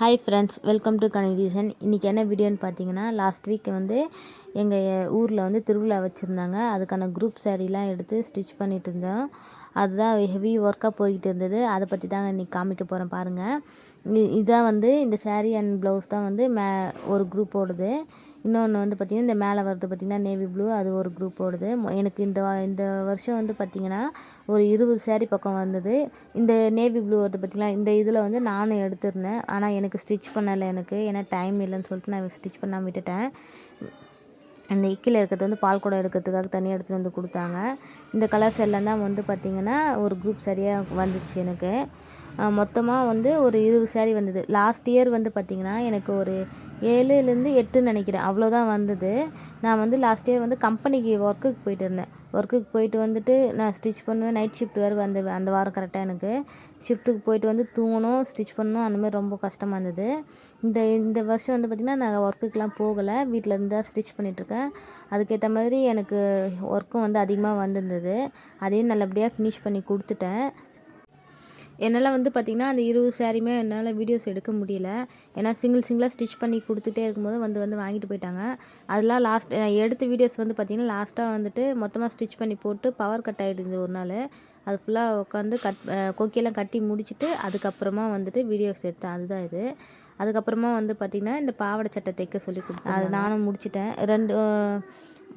Hi friends welcome to connection இன்றைக்கி என்ன வீடியோன்னு பார்த்தீங்கன்னா லாஸ்ட் வீக் வந்து எங்கள் ஊரில் வந்து திருவிழா வச்சுருந்தாங்க. அதுக்கான குரூப் சாரீலாம் எடுத்து ஸ்டிச் பண்ணிகிட்டு இருந்தோம். அதுதான் ஹெவி ஒர்க்காக போய்கிட்டு இருந்தது. அதை பற்றி தாங்க இன்றைக்கி காமிக்க போகிறேன் பாருங்கள் இதான் வந்து இந்த சாரீ அண்ட் ப்ளவுஸ் தான் வந்து மே ஒரு குரூப் ஓடுது. இன்னொன்று வந்து பார்த்திங்கன்னா இந்த மேலே வரது பார்த்திங்கன்னா நேவி ப்ளூ அது ஒரு குரூப் ஓடுது. எனக்கு இந்த இந்த வருஷம் வந்து பார்த்திங்கன்னா ஒரு இருபது சேரீ பக்கம் வந்தது. இந்த நேவி ப்ளூ வருது பார்த்திங்கன்னா இந்த இதில் வந்து நானும் எடுத்திருந்தேன். ஆனால் எனக்கு ஸ்டிச் பண்ணலை எனக்கு. ஏன்னா டைம் இல்லைன்னு சொல்லிட்டு நான் ஸ்டிச் பண்ணாமல் விட்டுட்டேன். அந்த இக்கில் இருக்கிறது வந்து பால் குடம் எடுக்கிறதுக்காக தனியாக எடுத்துகிட்டு வந்து கொடுத்தாங்க. இந்த கலர்ஸ் எல்லாம் தான் வந்து பார்த்திங்கன்னா ஒரு குரூப் சரியாக வந்துச்சு எனக்கு. மொத்தமாக வந்து ஒரு இருபது சேரீ வந்தது. லாஸ்ட் இயர் வந்து பார்த்திங்கன்னா எனக்கு ஒரு ஏழுலேருந்து எட்டுன்னு நினைக்கிறேன். அவ்வளோதான் வந்தது. நான் வந்து லாஸ்ட் இயர் வந்து கம்பெனிக்கு ஒர்க்குக்கு போயிட்டு இருந்தேன். ஒர்க்குக்கு போயிட்டு வந்துட்டு நான் ஸ்டிச் பண்ணுவேன். நைட் ஷிஃப்ட் வேறு வந்து அந்த வாரம் கரெக்டாக எனக்கு. ஷிஃப்ட்டுக்கு போயிட்டு வந்து தூங்கணும் ஸ்டிச் பண்ணணும். அந்தமாதிரி ரொம்ப கஷ்டமாக இருந்தது. இந்த இந்த வருஷம் வந்து பார்த்திங்கன்னா நான் ஒர்க்குக்கெலாம் போகலை. வீட்டில் இருந்து தான் ஸ்டிச் பண்ணிகிட்ருக்கேன் அதுக்கேற்ற மாதிரி எனக்கு ஒர்க்கும் வந்து அதிகமாக வந்திருந்தது. அதையும் நல்லபடியாக ஃபினிஷ் பண்ணி கொடுத்துட்டேன். என்னால் வந்து பார்த்திங்கன்னா அந்த இருபது சாரியுமே என்னால் வீடியோஸ் எடுக்க முடியல. ஏன்னா சிங்கிள் சிங்கிளாக ஸ்டிச் பண்ணி கொடுத்துட்டே இருக்கும்போது வந்து வந்து வாங்கிட்டு போயிட்டாங்க. அதெல்லாம் லாஸ்ட் எடுத்த வீடியோஸ் வந்து பார்த்திங்கன்னா லாஸ்ட்டாக வந்துட்டு மொத்தமாக ஸ்டிச் பண்ணி போட்டு பவர் கட் ஆகிடுது ஒரு நாள். அது ஃபுல்லாக உட்காந்து கட் கொக்கியெல்லாம் கட்டி முடிச்சுட்டு அதுக்கப்புறமா வந்துட்டு வீடியோஸ் எடுத்தேன். அதுதான் இது. அதுக்கப்புறமா வந்து பார்த்திங்கன்னா இந்த பாவாடை சட்டை தைக்க சொல்லி கொடுத்தேன் அது நானும் முடிச்சிட்டேன். ரெண்டு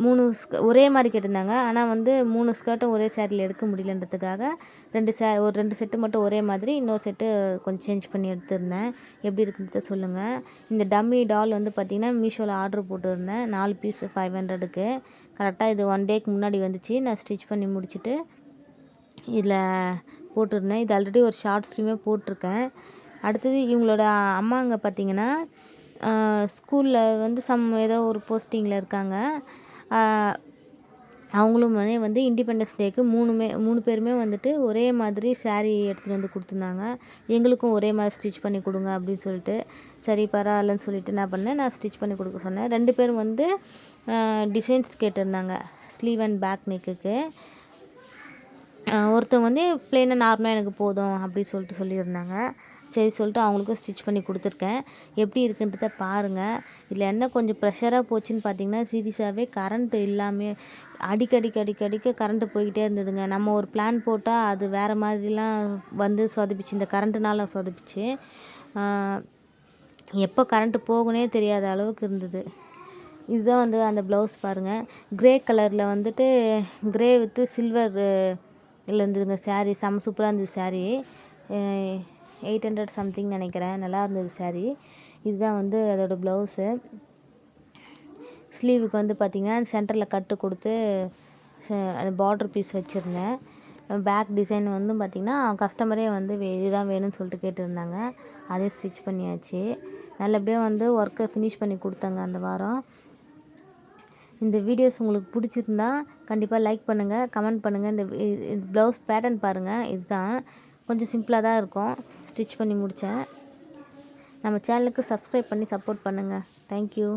மூணு ஒரே மாதிரி கேட்டிருந்தாங்க. ஆனால் வந்து மூணு ஸ்கர்ட்டும் ஒரே சேரீயில் எடுக்க முடியலன்றதுக்காக ரெண்டு சே ஒரு ரெண்டு செட்டு மட்டும் ஒரே மாதிரி இன்னொரு செட்டு கொஞ்சம் சேஞ்ச் பண்ணி எடுத்திருந்தேன். எப்படி இருக்குன்றத சொல்லுங்கள் இந்த டம்மி டால் வந்து பார்த்திங்கன்னா மீஷோவில் ஆர்டர் போட்டிருந்தேன். நாலு பீஸ் ஃபைவ் ஹண்ட்ரடுக்கு கரெக்டாக இது ஒன் டேக்கு முன்னாடி வந்துச்சு. நான் ஸ்டிச் பண்ணி முடிச்சுட்டு இதில் போட்டிருந்தேன். இது ஆல்ரெடி ஒரு ஷார்ட்ஸ்லையுமே போட்டிருக்கேன். அடுத்தது இவங்களோட அம்மாங்க பார்த்திங்கன்னா ஸ்கூலில் வந்து சம் ஏதோ ஒரு போஸ்டிங்கில் இருக்காங்க. அவங்களும் வந்து இண்டிபெண்டன்ஸ் டேக்கு மூணுமே மூணு பேருமே வந்துட்டு ஒரே மாதிரி ஸேரீ எடுத்துகிட்டு வந்து கொடுத்துருந்தாங்க. எங்களுக்கும் ஒரே மாதிரி ஸ்டிச் பண்ணி கொடுங்க அப்படின்னு சொல்லிட்டு சரி பரவாயில்லன்னு சொல்லிட்டு என்ன பண்ணேன். நான் ஸ்டிச் பண்ணி கொடுக்க சொன்னேன். ரெண்டு பேரும் வந்து டிசைன்ஸ் கேட்டிருந்தாங்க. ஸ்லீவ் அண்ட் பேக் நெக்குக்கு ஒருத்தவங்க வந்து ப்ளெயினாக நார்மலாக எனக்கு போதும் அப்படி சொல்லிட்டு சொல்லியிருந்தாங்க. சரி சொல்லிட்டு அவங்களுக்கும் ஸ்டிச் பண்ணி கொடுத்துருக்கேன். எப்படி இருக்குன்றத பாருங்கள் இதில் என்ன கொஞ்சம் ப்ரெஷராக போச்சுன்னு பார்த்தீங்கன்னா சீரியஸாகவே கரண்ட்டு இல்லாமல் அடிக்கடிக்கு அடிக்கடிக்க கரண்ட்டு போய்கிட்டே இருந்ததுங்க. நம்ம ஒரு பிளான் போட்டால் அது வேறு மாதிரிலாம் வந்து சொதப்பிச்சு இந்த கரண்ட்டுனால சொதப்பிச்சு எப்போ கரண்ட்டு போகுனே தெரியாத அளவுக்கு இருந்தது. இதுதான் வந்து அந்த ப்ளவுஸ் பாருங்கள் க்ரே கலரில் வந்துட்டு க்ரே வித்து சில்வர் இதில் இருந்ததுங்க சாரீ செம்ம சூப்பராக இருந்தது சாரீ எயிட் ஹண்ட்ரட் சம்திங் நினைக்கிறேன். நல்லா இருந்தது சாரீ இதுதான் வந்து அதோடய ப்ளவுஸு ஸ்லீவுக்கு வந்து பார்த்திங்கன்னா சென்டரில் கட்டு கொடுத்து அந்த பார்ட்ரு பீஸ் வச்சுருந்தேன். பேக் டிசைன் வந்து பார்த்திங்கன்னா கஸ்டமரே வந்து இதுதான் வேணும்னு சொல்லிட்டு கேட்டிருந்தாங்க. அதே ஸ்டிச் பண்ணியாச்சு. நல்லபடியாக வந்து ஒர்க்கை ஃபினிஷ் பண்ணி கொடுத்தாங்க அந்த வாரம். இந்த வீடியோஸ் உங்களுக்கு பிடிச்சிருந்தா கண்டிப்பாக லைக் பண்ணுங்கள் கமெண்ட் பண்ணுங்கள் இந்த ப்ளவுஸ் பேட்டர்ன் பாருங்கள் இதுதான். கொஞ்சம் சிம்பிளாக தான் இருக்கும். ஸ்டிச் பண்ணி முடித்தேன் நம்ம சேனலுக்கு சப்ஸ்கிரைப் பண்ணி சப்போர்ட் பண்ணுங்கள் தேங்க்யூ